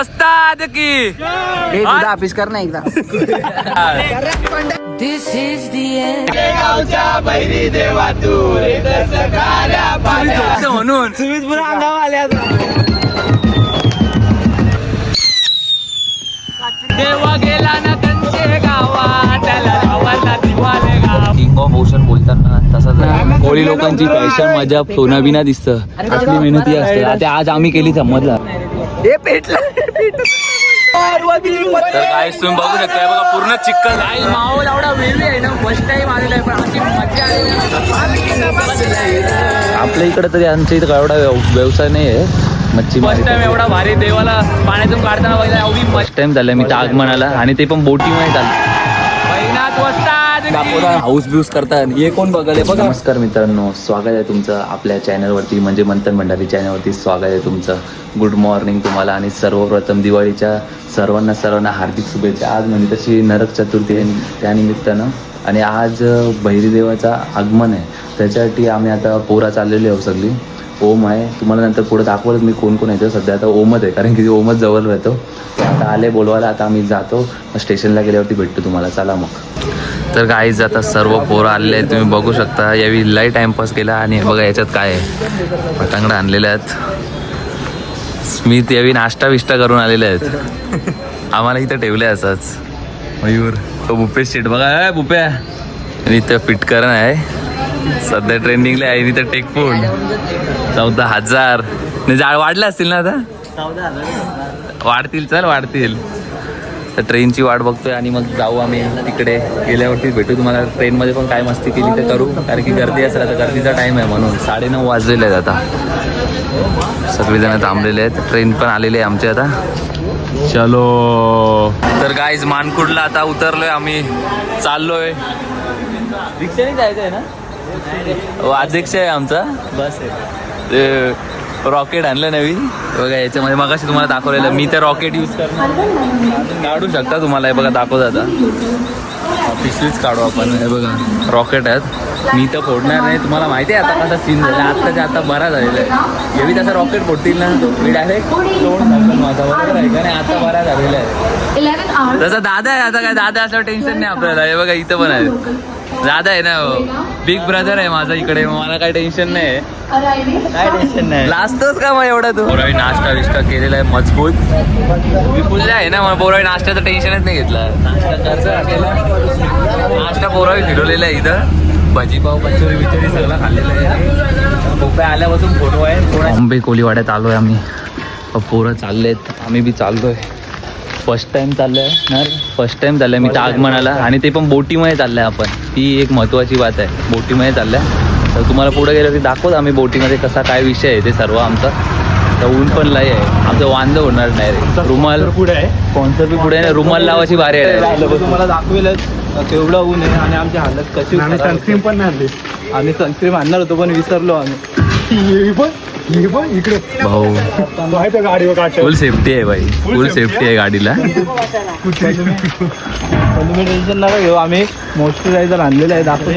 वस्ताद की। ऑफिस कर ना एकदा. This is the end. म्हणून. देवा गेला ना कंचे गावात त्याला गावाला दिवाले गाव. किंग ऑफ ओशन बोलताना तसंच. कोळी लोकांची पॅशन मजा सोना बिना दिसतं. असली मेहनती असते. आता आज आम्ही केली समजला. हे पेटला. तर काय तुम्ही बघू शकता बघा पूर्ण आहे माहोल एवढा वेगळी आहे ना फर्स्ट टाइम आलेला आहे पण अशी मजा आपल्या इकडे तरी आमच्या इथं एवढा व्यव- व्यवसाय नाही आहे मच्छी फर्स्ट टाइम एवढा भारी देवाला पाण्यातून काढताना बघितला एवढी फर्स्ट टाइम झालं मी तर आगमनाला. आणि ते पण बोटीमध्ये चाललं दाखवता हाऊस ब्यूज करतात हे कोण बघायला बघा. नमस्कार मित्रांनो स्वागत आहे तुमचं आपल्या चॅनलवरती म्हणजे मंथन भंडारी चॅनलवरती स्वागत आहे तुमचं. गुड मॉर्निंग तुम्हाला आणि सर्वप्रथम दिवाळीच्या सर्वांना सर्वांना हार्दिक शुभेच्छा. आज म्हणजे तशी नरक चतुर्थी आहे त्यानिमित्तानं आणि आज अं, आगमन आहे. त्याच्यासाठी आम्ही आता पोरा चाललेली आहोत सगळी. ओम आहे. तुम्हाला नंतर पुढे दाखवलं मी कोण कोण येतो सध्या आता ओमच आहे कारण की ओमच जवळ राहतो. आता आले बोलवायला आता आम्ही जातो. स्टेशनला गेल्यावरती भेटतो तुम्हाला. चला मग. तर गाईज आता सर्व पोरं आलेले आहेत. तुम्ही बघू शकता यावेळी लय टाइमपास केला आणि बघा याच्यात काय आहे? पटांगडा आणलेले आहेत. स्मित यावी नाश्ता विष्टा करून आलेले आहेत. आम्हाला इथं ठेवले असंच. मयूर. तो बुपे शेट बघा ए, बुप्या आणि इथं फिटकरण आहे. सध्या ट्रेंडिंगला आहे इथं टेकफूड चौदा हजार. नाही जाळ वाढले असतील ना आता? वाढतील चल वाढतील. तर ट्रेनची वाट बघतोय आणि मग जाऊ आम्ही तिकडे. गेल्यावरती भेटू तुम्हाला. ट्रेनमध्ये पण काय मस्ती केली तर करू. कारण की गर्दी असेल आता गर्दीचा टाईम आहे म्हणून. साडेनऊ वाजलेले आहेत आता. सगळेजण थांबलेले आहेत. ट्रेन पण आलेली आहे आमची आता. चलो. तर गाईज मानकुडला आता उतरलोय आम्ही. चाललोय. रिक्षाने जायचं आहे ना अध्यक्ष आहे आमचा. बस आहे. रॉकेट आणलं नवीन. बघा याच्यामध्ये मगाशी तुम्हाला दाखवलेलं मी तर रॉकेट यूज करणार. काढू शकता तुम्हाला हे बघा दाखवत आता. पिशवीच काढू आपण हे बघा रॉकेट आहेत. मी तर फोडणार नाही तुम्हाला माहिती आहे आता कसा सीन झाला. आत्ताच्या आता बरा झालेला आहे. जेवी तसं रॉकेट फोडतील ना. मी डायरेक्ट तोंड टाकल माझा बरोबर आहे का नाही? आता बरा झालेला आहे. 11 hours. तसं दादा आहे आता काय दादा असल्यावर टेन्शन नाही आपल्याला. हे बघा इथं पण आहे. दादा आहे ना बिग ब्रदर आहे माझा इकडे. मग मला काही टेन्शन नाही. काय टेन्शन नाही लाजतोच का मग एवढा तू? पोरावी नाश्ता विष्टा केलेला आहे मजबूत. विपुल आहे ना मग पोरावी नाश्त्याचं टेन्शनच नाही घेतलं. नाश्ता करता केला नाश्ता पोरावी फिरवलेला आहे इथं. भाजीपाव कचोरी बिचोरी सगळं खाल्लेलं आहे. आल्यापासून फोटो आहे. बॉम्बे कोलीवाड्यात आलोय आम्ही. पोरं चाललेत. आम्ही बी चाललोय. फर्स्ट टाइम चाललंय. ना फर्स्ट टाइम चाललंय मी तर आगमनाला आणि ते पण बोटीमध्ये चाललंय आपण. ती एक महत्वाची बात आहे. बोटीमध्ये चाललंय. तर तुम्हाला पुढे गेलं की दाखवत आम्ही बोटीमध्ये कसा काय विषय आहे ते सर्व आमचा. तर ऊन पण लय आहे. आमचं वांद होणार नाही रे. रुमाल पुढे आहे. स्पॉन्सर बी पुढे आहे ना? रुमाल लावायची भारी आहे तुम्हाला दाखवेलच. केवढं ऊन आहे आणि आमची हालत कशी आम्ही सनस्क्रीन पण नाही आणली. आम्ही सनस्क्रीन आणणार होतो पण विसरलो आम्ही. इकडे. भाऊ. गाडीवर फुल सेफ्टी आहे भाई. फुल सेफ्टी आहे? गाडीला. तुम्ही टेन्शन नका घेऊ आम्ही मॉइश्चरायझर आणलेलं आहे दाखवतो.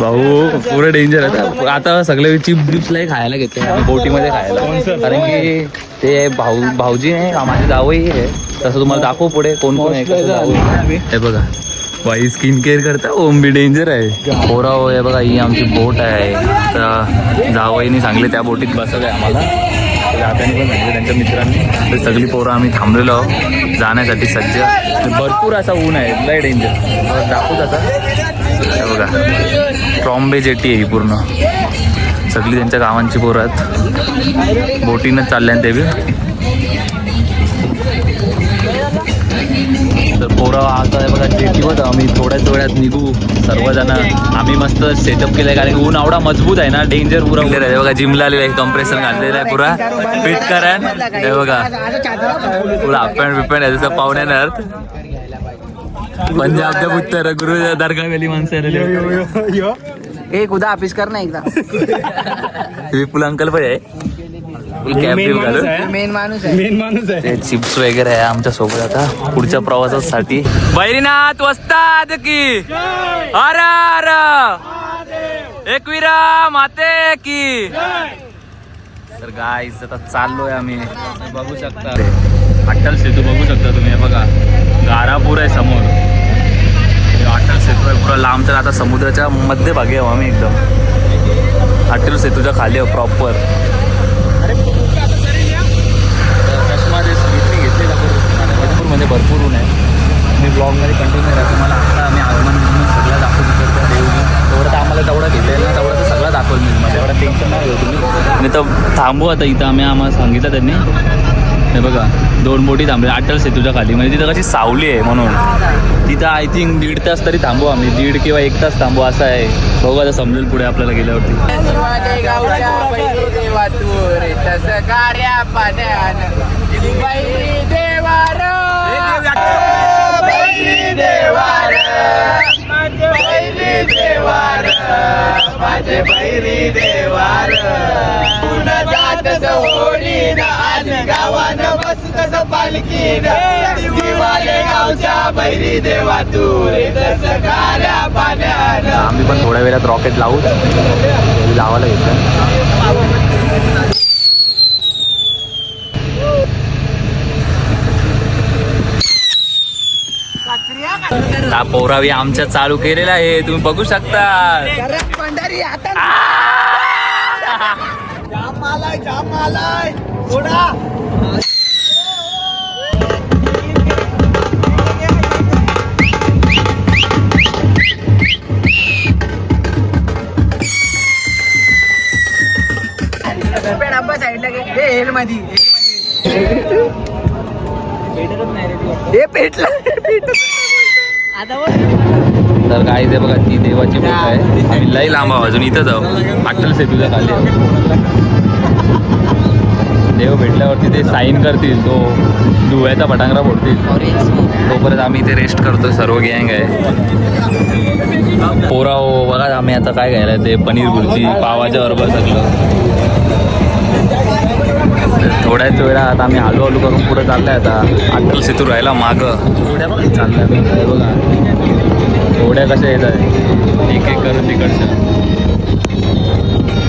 भाऊ पुरं डेंजर आहे. आता सगळे चिप बिप्सलाही खायला घेते बोटीमध्ये खायला. कारण की ते भाऊ भाऊजी आहे माझे जावई आहे. तसं तुम्हाला दाखवू पुढे कोण कोण आहे. हे बघा. बाई स्किन केअर करता ओम बी डेंजर आहे. पोरा हो बघा ही आमची बोट आहे. तर जावईने सांगले त्या बोटीत बसत आहे आम्हाला. दादांनी पण सांगितलं त्यांच्या मित्रांनी. तर सगळी पोरं आम्ही थांबलेलो आहोत. जाण्यासाठी सज्ज. भरपूर असा ऊन आहे. लय डेंजर दाखवू तसा. बघा. ट्रॉम्बे जेटी आहे ही पूर्ण. सगळी त्यांच्या गावांची पोरं आहेत. बोटीनंच चालल्या ते बी. तर पोरं आता हे बघा जेटीवर आम्ही थोड्याच वेळात निघू सर्वजण. आम्ही मस्त सेटअप केलंय कारण की ऊन एवढा मजबूत आहे ना डेंजर पुरा आहे बघा जिमला आलेलं आहे कम्प्रेशन घातलेलं आहे पुरा. फिट करण. हे बघा. पुरा पॅन्ट बिपॅन्ट आहे जसं पाहुण्यानं पंजाबच्या पुत्तर गुरु दर्गा वेली माणसं आलेली ए तुझा ऑफिस कर ना एकदा. विपुल अंकल पण आहे. फुल कॅप बिप घालून मेन माणूस आहे. मेन माणूस आहे. ते चिप्स वगैरे आहे आमच्यासोबत आता पुढच्या प्रवासासाठी. बैरीनाथ वस्ताद की. अर अर एकविरा माते की. तर गाईच आता चाललोय आम्ही. बघू शकता. अट्टल सेतू बघू शकता तुम्ही हे बघा. गारापूर आहे समोर. अट्टल सेतू आहे पुरा लांब. तर आता समुद्राच्या मध्यभागी आहो आम्ही एकदम. अट्टल सेतूच्या खाली आहे प्रॉपर चष्मा घेतली घेतली भरपूर म्हणजे भरपूर ऊन आहे. मी ब्लॉगमध्ये कंटिन्यू राहा तुम्हाला आता आम्ही आगमन म्हणून सगळं दाखवून तिकडचं देऊन तेवढं तर आम्हाला तेवढं घेतलेलं ना तेवढं तर सगळं दाखवलं मी तुम्हाला. एवढं टेन्शन नाही घेऊ तुम्ही तर थांबू आता इथं. आम्ही आम्हाला सांगितलं त्यांनी. हे बघा दोन बोटी थांबले. अटल सेतूच्या खाली. म्हणजे तिथं कशी सावली आहे म्हणून. तिथं आय थिंक दीड तास तरी थांबू आम्ही. दीड किंवा एक तास थांबू असं आहे. बघू आता समजेल पुढे आपल्याला गेल्यावरती. माझे बैरी देवार पुन जात होडीन आणि गावानं बस तस दिवाले गावच्या बैरी देवा तू रे तसं गाड्या आम्ही पण थोड्या वेळात रॉकेट लावू. लावायला घेतलं हा पोरावी आमच्या चालू केलेला आहे. तुम्ही बघू शकता पंढरी आता जाम आलाय जाम आलाय. काय ते बघा ती देवाची बोट आहे. आम्ही लई लांब आहोत अजून इथं जाऊ अटल सेतूच्या खाली. देव भेटल्यावरती ते साईन करतील तो धुव्याचा पटांगरा फोडतील. तोपर्यंत आम्ही इथे रेस्ट करतो सर्व गँग आहे. पोरा हो बघा आम्ही आता काय घ्यायला ते पनीर भुर्जी पावाच्या बरोबर सगळं थोड्याच वेळात आम्ही हलू हलू करून पुढे चाललंय आता. अटल सेतू राहिला मागं. चाललंय हे बघा. थोड्या कशा येत आहे एक एक करून तिकडचं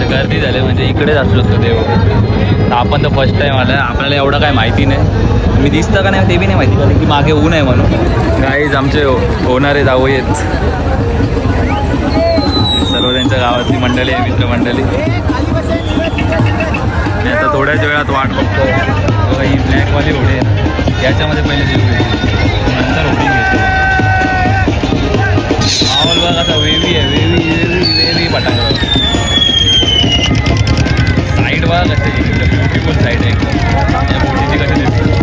तर गर्दी झाली म्हणजे इकडेच असू शकतो देव तर आपण तर फर्स्ट टाईम आलं आपल्याला एवढं काय माहिती नाही. मी दिसतं का नाही? ते बी नाही माहिती. कारण की मागे ऊन आहे म्हणून. काहीच आमचे हो- होणारे जावं येत सर्व त्यांच्या गावातली मंडळी आहे मित्रमंडळी. मी आता थोड्याच वेळात वाट बघतो. बघा ही ब्लॅकवाली आहे याच्यामध्ये पहिले देऊ माहोल आता वेवी आहे वेवी वेवी वेवी पटांगण साईड बघा कसं ब्युटिफुल साईड आहे. एकदम कशी दिसतं.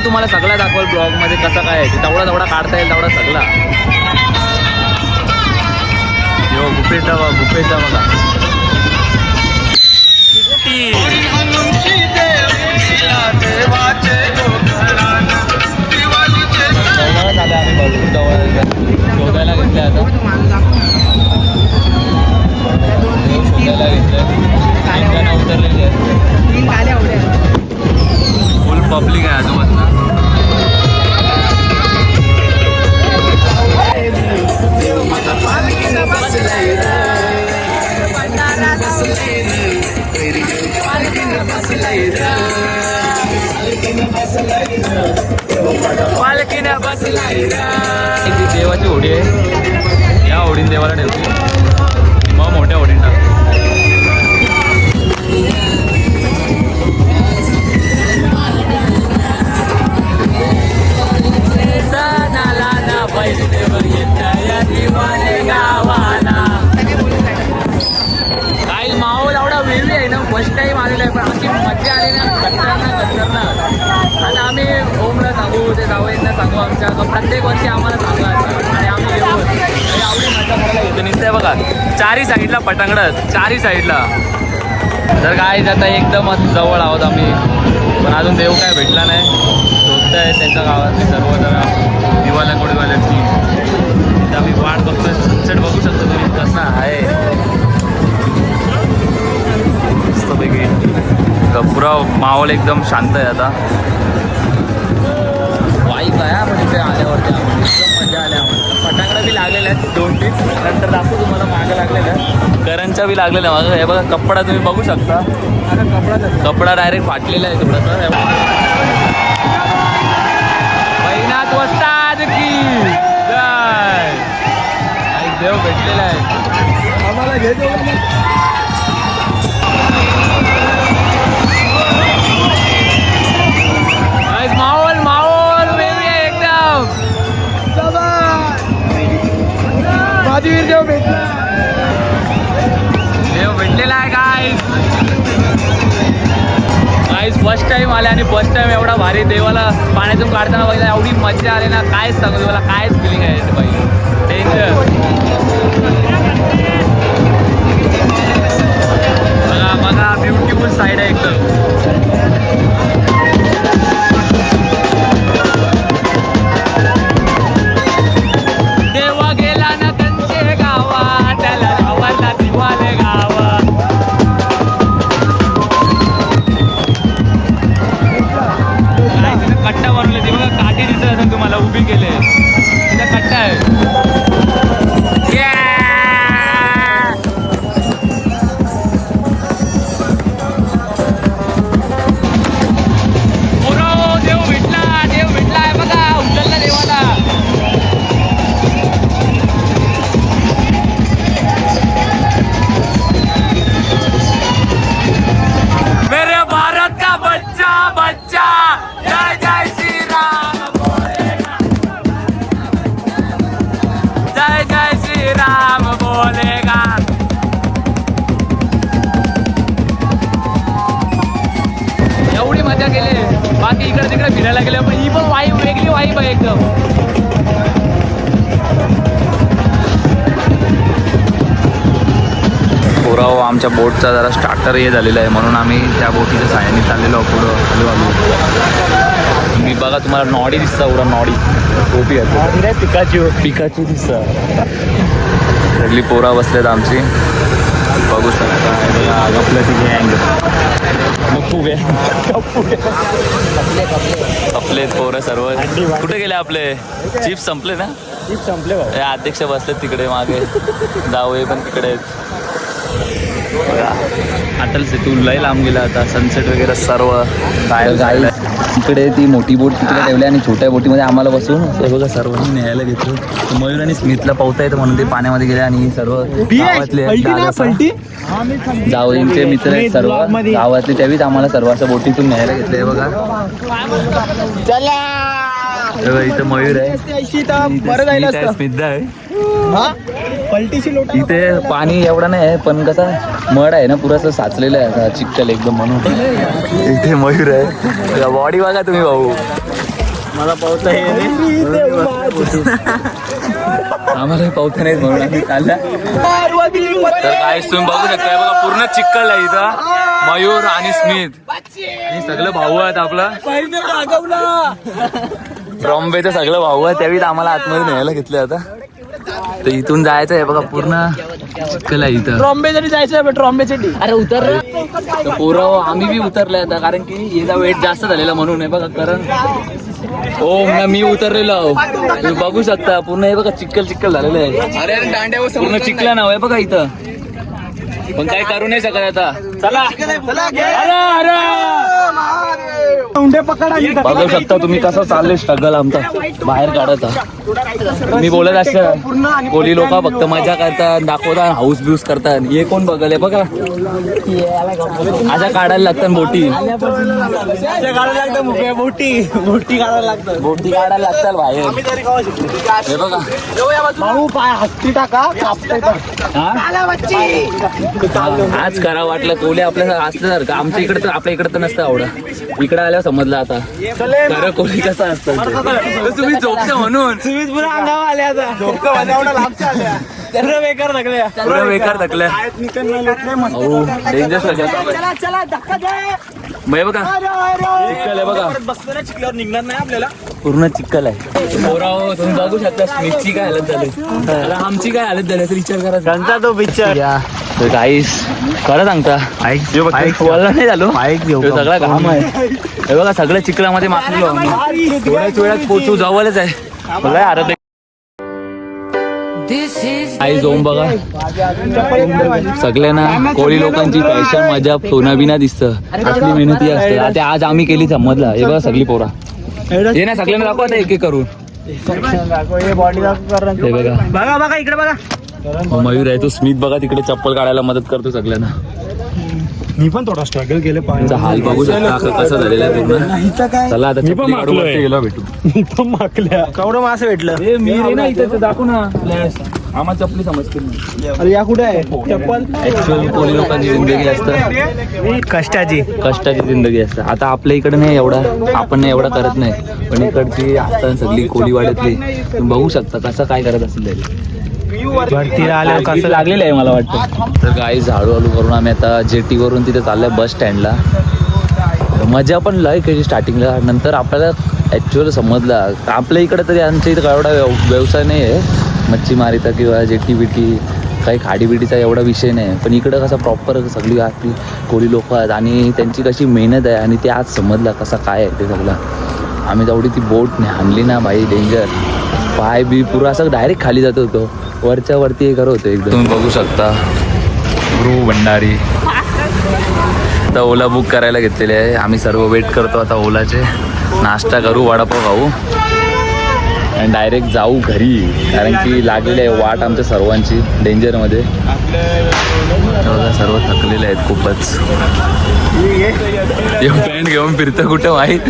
पूर्ण तुम्हाला सगळा दाखवाल ब्लॉग कसं काय आहे. तेवढा तेवढा काढता येईल तेवढा सगळा. यो गुपेचा बघा गुपेचा बघा. जवळच आलं आम्ही भरपूर जवळ शोधायला घेतलं आता. देव शोधायला घेतलं उतरलेली पब्लिक आहे आजूबाजूला. एक देवाची होडी आहे. या होडीन देवाला ठेवते मग मोठ्या होडीन. टाकतो पटांगडत चारही साईडला. तर काय आता एकदमच जवळ आहोत आम्ही. पण अजून देव काय भेटला नाही. शोधत आहे त्यांच्या गावातले सर्व जरा दिवाला गोडीवाल्याची तर आम्ही वाट बघतो सनसेट बघू शकतो तुम्ही. कसं आहे? पुरा माहोल एकदम शांत आहे आता. वाईट आहे पण इथे आल्यावरती फटाकडा बी लागलेल्या आहेत दोन तीन. नंतर दाखवू तुम्हाला मागं लागलेल्या करंच्या बी लागलेल्या मागं हे बघा कपडा तुम्ही बघू शकता. कपडा डायरेक्ट फाटलेला आहे थोडासा. बघा. महिनात वस्ताद की देव भेटलेला आहे. आम्हाला घेतो महावीर देव भेटला देव भेटलेला आहे काय गाईज फर्स्ट टाइम आले आणि फर्स्ट टाइम एवढा भारी देवाला पाण्यातून काढताना बघितलं एवढी मजा आली ना. कायच सांगू देवाला कायच फिलिंग आहे बाई. डेंजर इकडे फिरायला गेले पण ही पण वाईब वेगळी वाईब आहे एकदम. पोराव आमच्या बोटचा जरा स्टार्टर हे झालेला आहे म्हणून आम्ही त्या बोटीच्या साह्याने चाललेलो आहोत पुढं खाली आलो मी बघा तुम्हाला नॉडी दिसता पुरा नॉडी. टोपी आहे. पिकाची पिकाची दिसता. सगळी पोरा बसलेत आमची. बघू शकता. आपल्या ती गँग गँग आपले पोरं सर्व. कुठे गेले आपले? चिप्स संपले ना? संपले हे अध्यक्ष बसलेत तिकडे मागे. जावळे पण तिकडे आहेत. बघा, अटल सेतू लय लांब गेला आता सनसेट वगैरे सर्व काय इकडे ती मोठी बोट तिकडे ठेवली आणि छोट्या बोटीमध्ये आम्हाला बसून बघा सर्वांनी न्यायला घेतलं. मयूर आणि स्मिथला पावता येतं म्हणून ते पाण्यामध्ये गेले आणि सर्व गावातले जावळींचे मित्र आहेत सर्व गावातले त्यावेळीच आम्हाला सर्व असं बोटीतून न्यायला घेतलंय बघा. हे बघा, इथं मयूर आहे. स्मिथ आहे, हा? लोट इथे पाणी एवढं नाही आहे पण कसं मड आहे ना पुराचं साचलेलं आहे आता चिक्कल एकदम म्हणून. इथे मयूर आहे. बॉडी बघा तुम्ही भाऊ. मला पावता आम्हाला पावता नाहीत म्हणून आम्ही चालल्या तर काय तुम्ही बघू शकता बघा पूर्ण चिक्कल आहे इथं. मयूर आणि स्मिथ हे सगळं भाऊ आहेत आपलं. ट्रॉम्बेचं सगळं भाऊ आहे त्यावेळी आम्हाला आतमध्ये न्यायला घेतलं आता. तर इथून जायचं आहे बघा पूर्ण. आहे इथं. ट्रॉम्बे जरी जायचं ट्रॉम्बेचे डी अरे उतर तर पोरं आम्ही बी उतरले आता कारण की याचा वेट जास्त झालेला म्हणून आहे बघा कारण. हो ना मी उतरलेलो आहो. तुम्ही बघू शकता पूर्ण हे बघा चिक्कल चिक्कल झालेलं आहे. अरे दांड्यावर पूर्ण चिखला नाव आहे बघा इथं. पण काय करू नाही शकत आता. चला. अरे, अरे. बघू शकता तुम्ही कसं चाललंय स्ट्रगल आमचा. बाहेर काढायचा. मी बोलत असतं कोली लोक फक्त मजा करतात दाखवतात हाऊस बिऊस करतात. हे कोण बघल बघा. अशा काढायला लागतात बोटी. मोठी काढायला लागतं बोटी काढायला लागतात बाहेर. हे बघा. भाऊ पाय हस्ती टाका कापतंय तर. आज करा वाटलं कोली आपल्या असल्यासारखं. आमच्या इकडे तर आपल्या इकडे तर नसतं आवडं इकडे आल्यावर समजलं आता. खरं कोली कसं असतं? तुम्ही झोपता म्हणून. तुम्ही पुन्हा अंगावर आले आता. झोपतं सर्व बेकार पुरा बेकार. थकल्या डेंजर चला चला धक्का दे मग बघा. आहे बघा. चिखल्यावर निघणार नाही आपल्याला. पूर्ण चिक्कल आहे. पोराव तुम्ही बघू शकता स्मिथची काय हालत झाली. आमची काय हालत झाली असं विचार करा. त्यांचा तो पिक्चर तर काहीच खरं सांगता बोलला नाही झालो. सगळा घाम आहे. हे बघा सगळ्या चिखलामध्ये माखलेलो आम्ही थोड्याच वेळात पोचू जवळच आहे. बघा is आई झोम बघा. सगळ्यांना कोळी लोकांची फॅशन मजा सोना बिना दिसतं. आपली मेहनती असते. आता आज आम्ही केली समजला. हे बघा सगळी पोरा. हे ना सगळ्यांना दाखवा आता एक एक करून. बॉडी दाखव हे बघा. बघा बघा इकडे बघा. मयूर आहे तो स्मित बघा तिकडे चप्पल काढायला मदत करतो सगळ्यांना. मी पण थोडा स्ट्रगल केले त्यांचा हाल बघू शकता क- कसं झालेला आहे पूर्ण. चला आता वरती गेलो भेटू. मी पण माकल्या केवढं मासे भेटलं. ए मी रे ना इथे दाखवू ना. आम्हाला चपली समजते अरे या कुठे आहे? चप्पल. ऍक्च्युअली कोळी लोकांची जिंदगी असतं. कष्टाची. कष्टाची जिंदगी असते. आता आपल्या इकडे नाही एवढा आपण नाही एवढा करत नाही. पण इकडची असतात सगळी कोळीवाड्यातली बघू शकता कसं काय करत असेल तरी भरतीला आल्यावर कसं लागलेलं आहे मला वाटतं? तर काही झाडू हळू करून आम्ही आता जेटी वरून तिथे चाललोय बस स्टँडला मजा पण लय केली स्टार्टिंगला नंतर आपल्याला ॲक्च्युअल समजलं. आपल्या इकडे तरी आमच्या इथं एवढा व्यवसाय नाही आहे. मच्छीमारीचा किंवा जेटी बिटी काही खाडी बिडीचा एवढा विषय नाही. पण इकडं कसं प्रॉपर सगळी आपली कोळी लोक आहेत आणि त्यांची कशी मेहनत आहे आणि ते आज समजलं कसं काय आहे ते सगळं. आम्ही तेवढी ती बोट आणली ना भाई डेंजर पाय बी पुरा असं डायरेक्ट खाली जात होतो. वरच्या वरती हे घर होतो एकदम. तुम्ही बघू शकता. गुरु भंडारी. आता ओला बुक करायला घेतलेले आहे. आम्ही सर्व वेट करतो आता ओलाचे. नाश्ता करू वडापाव खाऊ. आणि डायरेक्ट जाऊ घरी. कारण की लागलेली आहे वाट आमच्या सर्वांची डेंजरमध्ये सर्व थकलेले आहेत खूपच. पॅन्ट घेऊन फिरतं कुठं माहीत?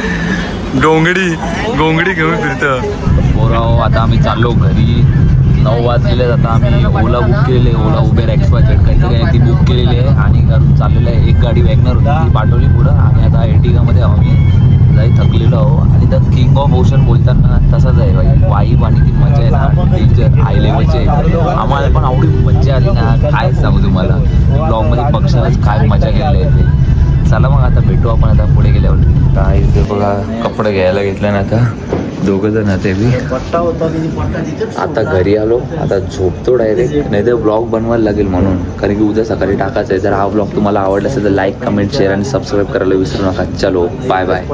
गोंगडी गोंगडी घेऊन फिरत. पोराव हो, आता आम्ही चाललो घरी. नऊ वाजलेले आता आम्ही ओला बुक केलेले ओला उबेर एक्सवा जेट काहीतरी आहे ती बुक केलेली आहे. आणि घरून चाललेलं आहे एक गाडी वॅगनर होती ती पाठवली पुढं. आणि आता एर्टिगामध्ये आहो आम्ही. जाई थकलेलो आहो आणि तर किंग ऑफ ओशन बोलताना तसाच आहे भाई. वाईब आणि ती मजा आहे ना. डेंजर हाय लेवलची आहे. आम्हाला पण आवडी मजा आली ना. काय सांगू तुम्हाला. ब्लॉगमध्ये पक्षालाच काय मजा केलेली आहे ते चला मग आता भेटू आपण आता पुढे गेल्यावर. आई इथे बघा कपडे घ्यायला घेतले ना आता. दोघं जण ते बी. आता घरी आलो आता झोपतो डायरेक्ट नाही तर ब्लॉग बनवायला लागेल म्हणून. कारण की उद्या सकाळी टाकायचं आहे. जर हा ब्लॉग तुम्हाला आवडला असेल तर लाईक कमेंट शेअर आणि सबस्क्राईब करायला विसरू नका. चलो बाय बाय